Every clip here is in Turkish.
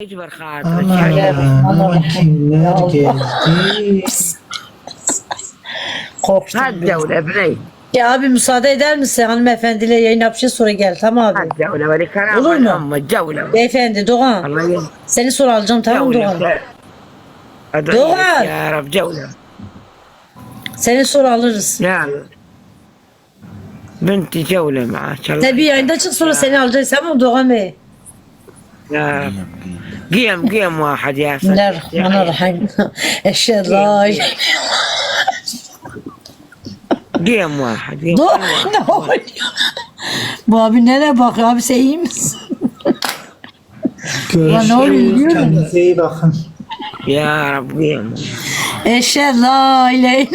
Mecbur Aman hatırı. aman kimler geldi. Korktum. Hadi biraz. devle birey. Ya abi müsaade eder misin hanımefendiyle yayın yapacağız sonra gel tamam abi. Hadi devle bari karar. Olur mu? Ama devle. Beyefendi Doğan. Allah'ım. Seni sonra alacağım tamam mı Doğan? Devle. Doğan. Ya Rab devle. Seni sonra alırız. Ya Rab. Benti devle maaşallah. Tabii yayında çık sonra seni alacağız tamam mı Doğan Bey? قيم قيم واحد يا سيدي نرحم نرحم. الشراج قيم واحد ما بنا لا باخي ابو سيم يا رب. قيم. إيش الله. يا رب.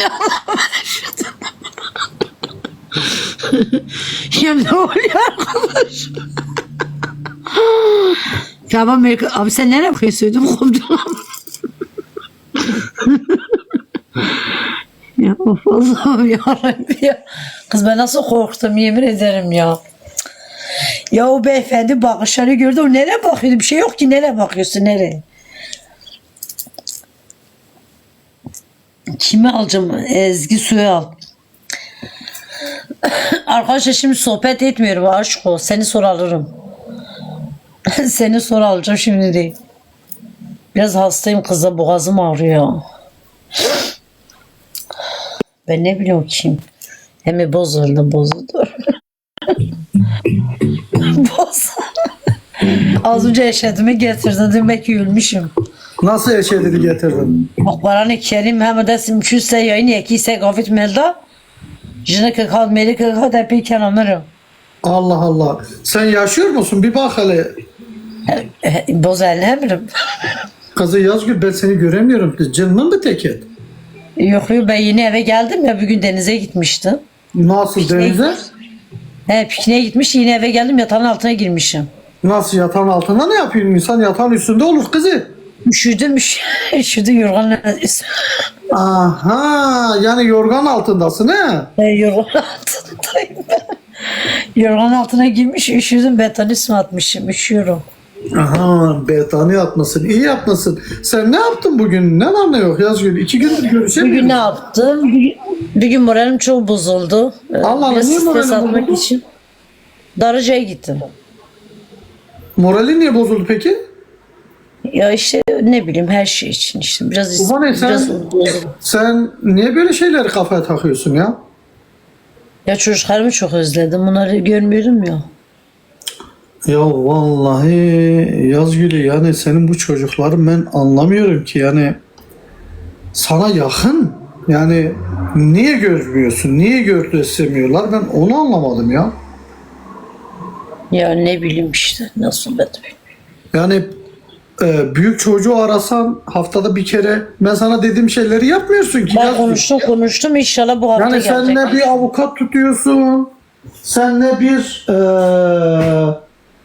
Tamam Amerika. Abi sen nereye bakıyorsun? Koptum. ya of Allah'ım ya Rabbi ya. Kız ben nasıl korktum yemin ederim ya. Ya o beyefendi bakışları gördü. O nereye bakıyordu? Bir şey yok ki. Nereye bakıyorsun? Nereye? Kimi alacağım? Ezgi suyu al. Arkadaşlar şimdi sohbet etmiyorum aşk ol. Seni sonra alırım. Seni sonra alacağım şimdi değil. Biraz hastayım kıza boğazım ağrıyor. Ben ne biliyorum kim? Hem bozuldu bozuldu. Boz. Az önce eşedimi getirdin demek ki ölmüşüm. Nasıl eşedini getirdin? Kur'an-ı Kerim hem de simçüse yayın ekiyse gafet melda. Jine kekad meli kekad epi kenanırım. Allah Allah. Sen yaşıyor musun? Bir bak hele. Boz elini emirim. Kızı Yazgül ben seni göremiyorum. Canın mı teket? Yok yok ben yeni eve geldim ya bugün denize gitmiştim. Nasıl denize? He pikniğe gitmiş yine eve geldim yatağın altına girmişim. Nasıl yatağın altında ne yapıyorsun? İnsan yatağın üstünde olur kızı. Üşüdüm üş- üşüdüm yorganla Aha yani yorgan altındasın he? e, yorgan altındayım ben. Yorgan altına girmiş üşüdüm betanismi atmışım üşüyorum. Aha betani atmasın. iyi yapmasın. Sen ne yaptın bugün? Ne var ne yok Yazgül? İki gündür Bugün görüşemiyoruz. ne yaptım? Bir, bir gün moralim çok bozuldu. Ee, Allah Allah, niye atmak bozuldu? için. Darıca'ya gittim. Moralin niye bozuldu peki? Ya işte ne bileyim her şey için işte biraz Ulan sen- biraz. Sen niye böyle şeyleri kafaya takıyorsun ya? Ya çocuklarımı çok özledim. Bunları görmüyorum ya. Ya vallahi Yazgül'ü yani senin bu çocukların ben anlamıyorum ki yani sana yakın yani niye görmüyorsun niye görüntülemiyorlar ben onu anlamadım ya. Ya ne bileyim işte nasıl ben de bilmiyorum. Yani e, büyük çocuğu arasan haftada bir kere ben sana dediğim şeyleri yapmıyorsun ki. Ben Yazgül. konuştum konuştum inşallah bu hafta Yani sen gelecek. ne bir avukat tutuyorsun sen ne bir e,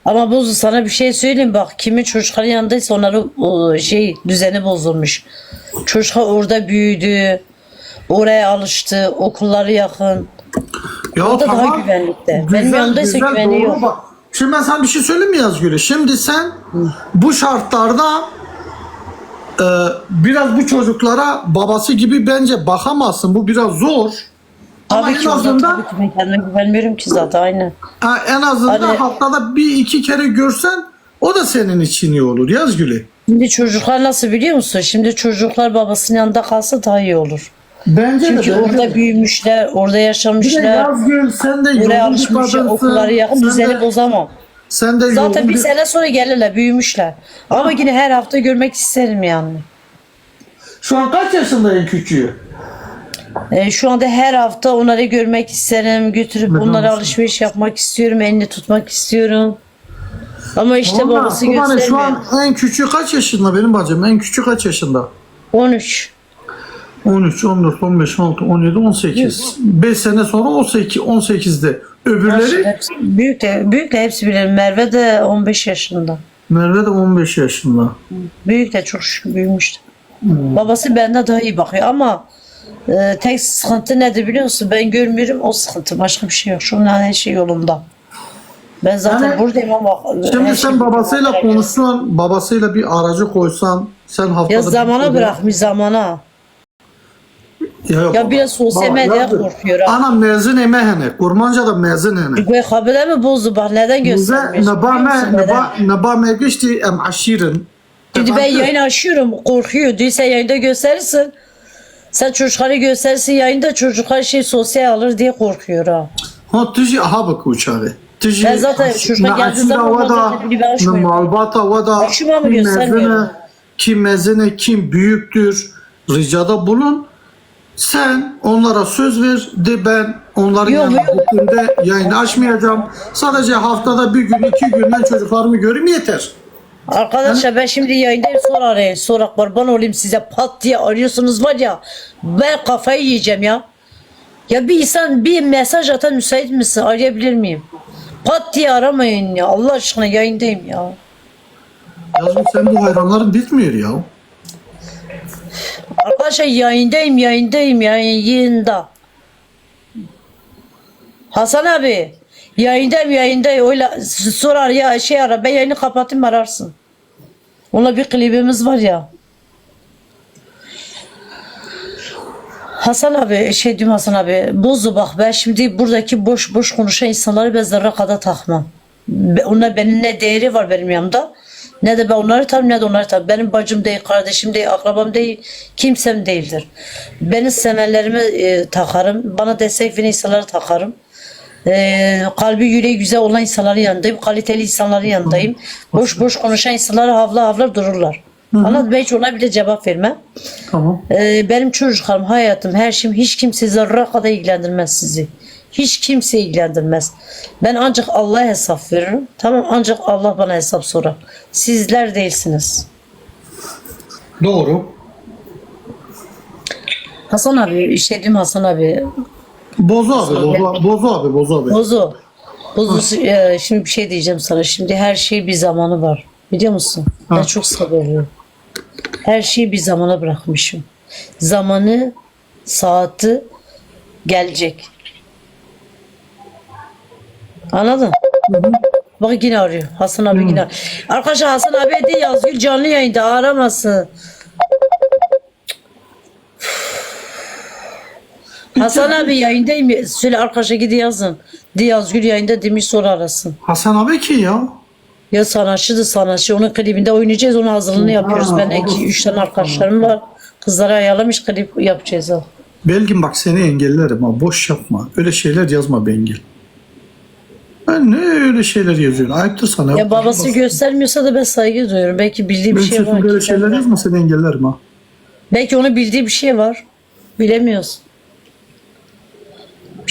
Ama bozu sana bir şey söyleyeyim bak kimin çocukların yanındaysa onların o, şey düzeni bozulmuş. Çocuklar orada büyüdü. Oraya alıştı. Okulları yakın. Ya O da daha güvenlikte. Benim yanımdaysa güveni doğru yok. Bak. Şimdi ben sana bir şey söyleyeyim mi Yazgül'ü? Şimdi sen bu şartlarda e, biraz bu çocuklara babası gibi bence bakamazsın. Bu biraz zor. Ama Tabii en ki o da azından tabii ki ben kendime güvenmiyorum ki zaten aynen. ha, en azından Hani- haftada bir iki kere görsen o da senin için iyi olur Yazgül'ü. Şimdi çocuklar nasıl biliyor musun? Şimdi çocuklar babasının yanında kalsa daha iyi olur. Bence Çünkü de. bence orada büyümüşler, orada Bir de yaşamışlar. Yazgül sen de Oraya yolun bir alışmışlar, kadınsın. okulları yakın, Sen düzeni de, bozamam. sen de Zaten yolun bir bir- sene sonra gelirler, büyümüşler. Ama yine her hafta görmek isterim yani. Şu an kaç yaşında en küçüğü? Ee, şu anda her hafta onları görmek isterim, götürüp Neden onlara alışveriş yapmak istiyorum, elini tutmak istiyorum. Ama işte da, babası Kubane, göstermiyor. şu an en küçüğü kaç yaşında benim bacım? En küçük kaç yaşında? 13. 13, 14, 15, 16, 17, 18. 5 sene sonra 18, 18'de. Öbürleri Hepsi- Büyük de, büyük de hepsi bilir. Merve de 15 yaşında. Merve de 15 yaşında. Büyük de çok şükür büyümüştü. Babası benden daha iyi bakıyor ama e, tek sıkıntı nedir biliyor musun? Ben görmüyorum o sıkıntı. Başka bir şey yok. Şu an her şey yolunda. Ben zaten Yani- buradayım ama Şimdi her sen şey- babasıyla konuşsan, babasıyla bir aracı koysan, sen haftada... Ya bir zamana kere- bırakmış zamana. Ya, yok Ya biraz sosyal Baba, medya yazdır. korkuyor ha. Ana mezun emehene, kurmanca da mezun hene. Bu habere mi bozdu bak neden Bize göstermiyor? nebame, neba, nebame geçti em aşirin. Şimdi ben yayın açıyorum korkuyor. Sen yayında gösterirsin. Sen çocukları gösterirsin yayında çocuklar şey sosyal alır diye korkuyor ha. Ha tüji aha bak uçağı. Tüji Ben zaten şurada geldiği zaman zaten bir ben malbata vada, kim mezune, kim büyüktür, ricada bulun. Sen onlara söz ver de ben onların Yok, yanına gittiğimde yayını açmayacağım. Sadece haftada bir gün iki gün ben çocuklarımı göreyim yeter. Arkadaşlar ben şimdi yayındayım sonra arayın. Sonra kurban olayım size pat diye arıyorsunuz var ya. Ben kafayı yiyeceğim ya. Ya bir insan bir mesaj atan müsait misin? Arayabilir miyim? Pat diye aramayın ya. Allah aşkına yayındayım ya. Yazgın sen bu hayranların bitmiyor ya. Arkadaşlar yayındayım yayındayım yayında. Hasan abi yayındayım yayındayım. Öyle sorar ya şey ara ben yayını kapatayım ararsın. Onunla bir klibimiz var ya. Hasan abi şey diyorum Hasan abi bozu bak ben şimdi buradaki boş boş konuşan insanları ben zerre kadar takmam. Onlar benim ne değeri var benim yanımda ne de ben onları tanım ne de onları tanım. Benim bacım değil, kardeşim değil, akrabam değil, kimsem değildir. Beni sevenlerimi e, takarım, bana destek veren insanları takarım. E, kalbi yüreği güzel olan insanların yanındayım, kaliteli insanların yanındayım. Boş boş konuşan insanlara havla havla dururlar. Anladın ben hiç ona bile cevap vermem. Tamam. Ee, benim çocuklarım, hayatım, her şeyim hiç kimse zerre kadar ilgilendirmez sizi. Hiç kimse ilgilendirmez. Ben ancak Allah'a hesap veririm. Tamam ancak Allah bana hesap sorar. Sizler değilsiniz. Doğru. Hasan abi, şey diyeyim Hasan abi. Bozu abi, bozu, bozu abi, bozu abi. Bozu. Bozu e, şimdi bir şey diyeceğim sana. Şimdi her şey bir zamanı var. Biliyor musun? Ben Ha. çok sabırlıyım. Her şeyi bir zamana bırakmışım. Zamanı, saati gelecek. Anladın? Bak yine arıyor. Hasan abi yine arıyor. Arkadaşlar Hasan abi de Yazgül canlı yayında aramasın. Hasan abi yayındayım. Söyle arkadaşa gidi yazın. Di Yazgül yayında demiş sonra arasın. Hasan abi ki ya. Ya sanatçıdır sanatçı. Onun klibinde oynayacağız. Onun hazırlığını yapıyoruz. Ben iki, üç tane arkadaşlarım var. Kızlara ayarlamış klip yapacağız. ha. Belgin bak seni engellerim ha. Boş yapma. Öyle şeyler yazma Bengil. Ben ne öyle şeyler yazıyorsun? Ayıptır sana. Ya babası göstermiyorsa da ben saygı duyuyorum. Belki bildiği bir Ben şey var. böyle ki şeyler ben- yazma seni engellerim ha. Belki onu bildiği bir şey var. Bilemiyoruz.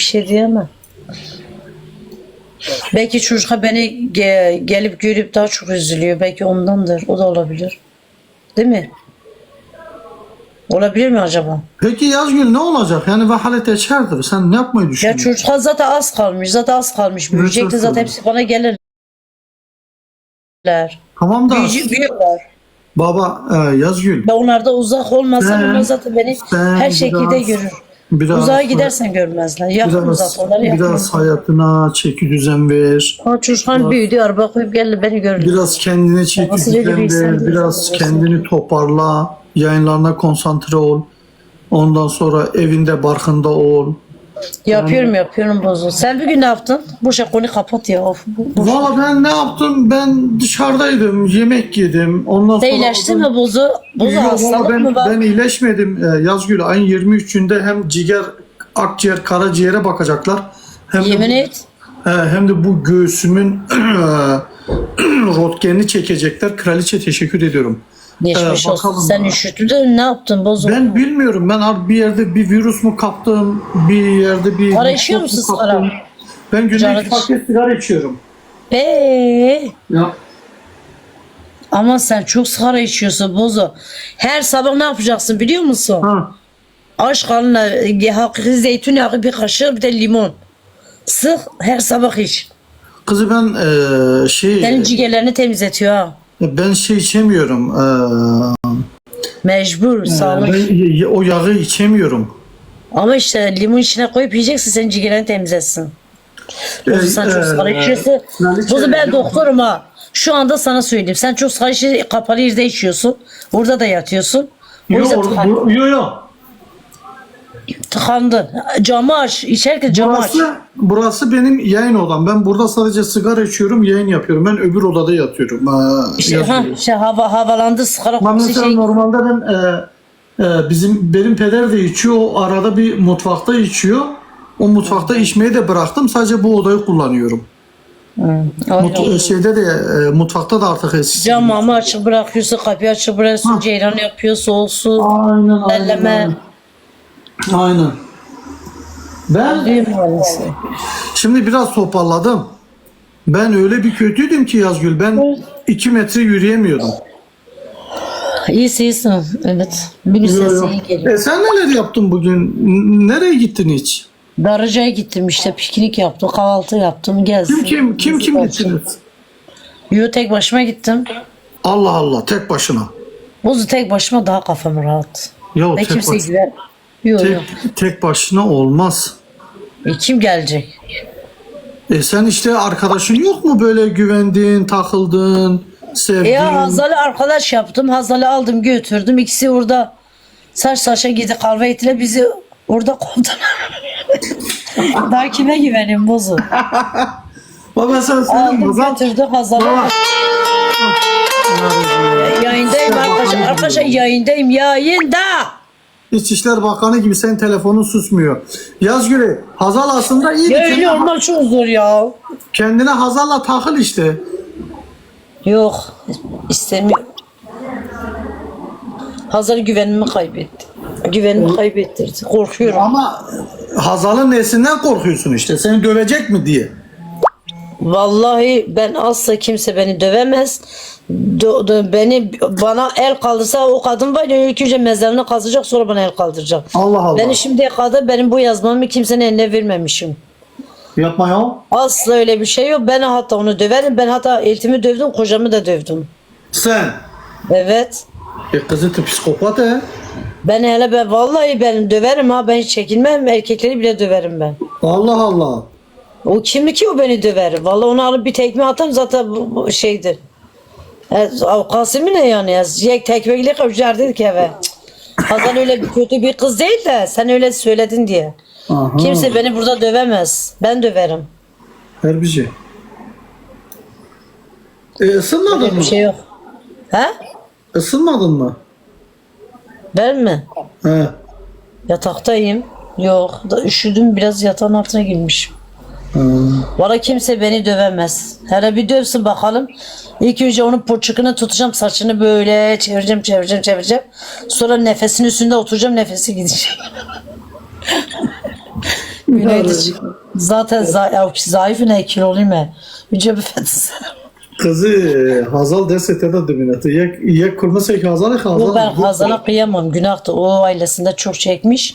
Bir şey diyemem. Belki çocuklar beni ge- gelip görüp daha çok üzülüyor. Belki ondandır. O da olabilir. Değil mi? Olabilir mi acaba? Peki Yazgül ne olacak? Yani vahalet geçerdir. Sen ne yapmayı Ya düşünüyorsun? çocuklar zaten az kalmış. Zaten az kalmış. Büyüyecek de zaten hepsi bana gelirler. Tamam da Büyüyecek büyüyorlar. baba e, Yazgül Ben onlarda uzak olmasam onlar zaten beni her şekilde görür. Biraz Uzağa gidersen görmezler. Yakın biraz, uzak onları yakın. biraz hayatına çeki düzen ver. Ama çocuklar büyüdü araba koyup geldi beni gördü. Biraz kendine çeki düzen ver. Biraz kendini toparla. Yayınlarına konsantre ol. Ondan sonra evinde barkında ol. Yapıyorum yapıyorum bozu. Sen bugün ne yaptın? Bu şey konu kapat ya. Of, bu, bu. Valla ben ne yaptım? Ben dışarıdaydım. Yemek yedim. Ondan Sen sonra... iyileştin mi bozu? Bozu Yok, hastalık ben, mı var? Ben iyileşmedim. Ee, Yazgül ayın 23'ünde hem ciğer, akciğer, karaciğere bakacaklar. Hem Yemin de, et. He, hem de bu göğsümün röntgenini çekecekler. Kraliçe teşekkür ediyorum. Geçmiş Ee, olsun. Sen üşüttün de ne yaptın bozu? Ben bilmiyorum. Ben bir yerde bir virüs mu kaptım, bir yerde bir... Sigara içiyor mu musun sigara? Ben günde Sigara iki paket sigara içiyorum. Eee. Ya. Ama sen çok sigara içiyorsun bozu. Her sabah ne yapacaksın biliyor musun? Ha. Aç karnına e, hakiki zeytin yağı bir kaşık bir de limon. Sık her sabah iç. Kızı ben eee, şey... Senin ciğerlerini temizletiyor ha. Ben şey içemiyorum. eee, Mecbur sağlık. ben o yağı içemiyorum. Ama işte limon içine koyup yiyeceksin senin ciğerlerini temizlesin. Bozu sen çok Ee, sigara içiyorsun. Bozu ben doktorum ha. Şu anda sana söyleyeyim. Sen çok içi- kapalı yerde içiyorsun. Orada da yatıyorsun. Yok yüzden tıkan- tıkandın. Camı aç. İçerken camı aç. Burası, burası benim yayın odam. Ben burada sadece sigara içiyorum, yayın yapıyorum. Ben öbür odada yatıyorum. Ha, İşte, ha, işte hava, havalandı sigara kokusu şey. normalde ben e, e, bizim benim peder de içiyor. O arada bir mutfakta içiyor. O mutfakta içmeyi de bıraktım. Sadece bu odayı kullanıyorum. Mut, Aynen. e, şeyde de e, mutfakta da artık eskisi. Camı açık bırakıyorsun, kapıyı açık bırakıyorsun, ceyran yapıyor, soğusun. Aynen aynen. Elleme. Aynen. Ben Düğün mühendisi. Şimdi biraz toparladım. Ben öyle bir kötüydüm ki Yazgül. Ben 2 metre yürüyemiyordum. İyisin iyisin. Evet. Bir Yo, sesi yo. iyi geliyor. E sen neler yaptın bugün? N- Nereye gittin hiç? Darıca'ya gittim işte piknik yaptım, kahvaltı yaptım, gezdim. Kim kim kim kim gittiniz? Yo tek başıma gittim. Allah Allah tek başına. Bozu tek başıma daha kafam rahat. Ya Ben tek, kimseye baş- güven. Yok yok. tek, tek başına olmaz. E, kim gelecek? E sen işte arkadaşın yok mu böyle güvendiğin, takıldığın, sevdiğin? Ya Hazal'ı arkadaş yaptım. Hazal'ı aldım götürdüm. İkisi orada saç saça gidi kahve ettiler. Bizi orada kovdular. daha kime güveneyim bozu? Baba sen söyleyeyim Aldım Hazal. götürdü Hazal'ı. Baba. Yayındayım arkadaşlar. Arkadaşlar yayındayım. Yayında. İçişler Bakanı gibi senin telefonun susmuyor. Yazgül'ü Hazal aslında iyi. Ya öyle olmak çok zor ya. Kendine Hazal'la takıl işte. Yok. istemiyorum. Hazal güvenimi kaybetti. Güvenimi kaybettirdi. Korkuyorum. Ama Hazal'ın nesinden korkuyorsun işte? Seni dövecek mi diye. Vallahi ben asla kimse beni dövemez. Dö- dö- beni bana el kaldırsa o kadın var ya ilk önce mezarını kazacak sonra bana el kaldıracak. Allah Allah. Beni şimdiye kadar benim bu yazmamı kimsenin eline vermemişim. Yapma ya. Asla öyle bir şey yok. Ben hatta onu döverim. Ben hatta eltimi dövdüm, kocamı da dövdüm. Sen. Evet. E kızı psikopat he. Ben hele ben vallahi ben döverim ha ben hiç çekinmem erkekleri bile döverim ben. Allah Allah. O kimdi ki o beni döver? Vallahi onu alıp bir tekme atarım zaten bu, bu şeydir. E, Kasım'ı ne yani ya? Yek tekmeyle kavuşardık eve. Cık. Hazal öyle bir kötü bir kız değil de sen öyle söyledin diye. Aha. Kimse beni burada dövemez. Ben döverim. Herbici. E ısınmadın Öyle mı? bir şey yok. He? Isınmadın mı? Ben mi? He. Yataktayım. Yok. Da üşüdüm biraz yatağın altına girmişim. Valla kimse beni dövemez. Hele bir dövsün bakalım. İlk önce onun porçukunu tutacağım. Saçını böyle çevireceğim, çevireceğim, çevireceğim. Sonra nefesinin üstünde oturacağım. Nefesi gidecek. Güneyde çık- Zaten za ya, zayıf ne kiloluyum ben. Yüce. Kızı e, Hazal desete de dominatı. Yek, yek kurmasek Hazal'ı Hazal. O ben Hazan'a kıyamam. Günahtı. O ailesinde çok çekmiş.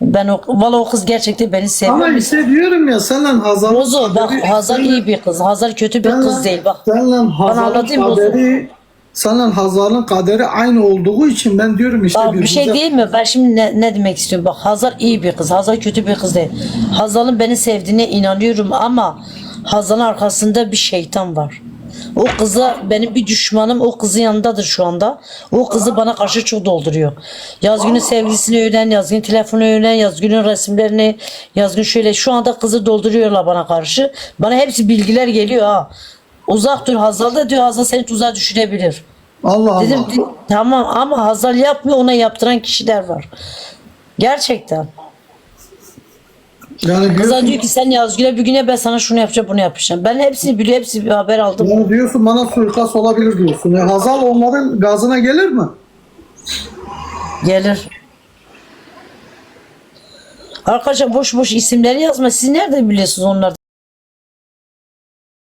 Ben o, valla o kız gerçekten beni seviyor. Ama işte diyorum ya senle Hazal. Bozo bak Hazal iyi bir kız. Hazal kötü bir kız değil bak. Senle Bozo. kaderi senle Hazal'ın kaderi aynı olduğu için ben diyorum işte Bak bir şey değil mi? Ben şimdi ne, ne demek istiyorum? Bak Hazal iyi bir kız. Hazal kötü bir kız değil. Hazal'ın beni sevdiğine inanıyorum ama Hazal'ın arkasında bir şeytan var. O kıza benim bir düşmanım o kızın yanındadır şu anda. O kızı bana karşı çok dolduruyor. Yazgün'ün sevgilisini öğren, Yazgün telefonu öğren, Yazgün'ün resimlerini, Yazgün şöyle şu anda kızı dolduruyorlar bana karşı. Bana hepsi bilgiler geliyor ha. Uzak dur Hazal da diyor Hazal seni tuzağa düşürebilir. Allah Allah. Dedim "Di- tamam ama Hazal yapmıyor ona yaptıran kişiler var. Gerçekten. Yani diyorsun, diyor ki sen Yazgül'e bir güne ben sana şunu yapacağım bunu yapacağım. Ben hepsini biliyorum hepsi bir haber aldım. yani diyorsun bana suikast olabilir diyorsun. E, Hazal onların gazına gelir mi? Gelir. Arkadaşlar boş boş isimleri yazma. Siz nerede biliyorsunuz onları?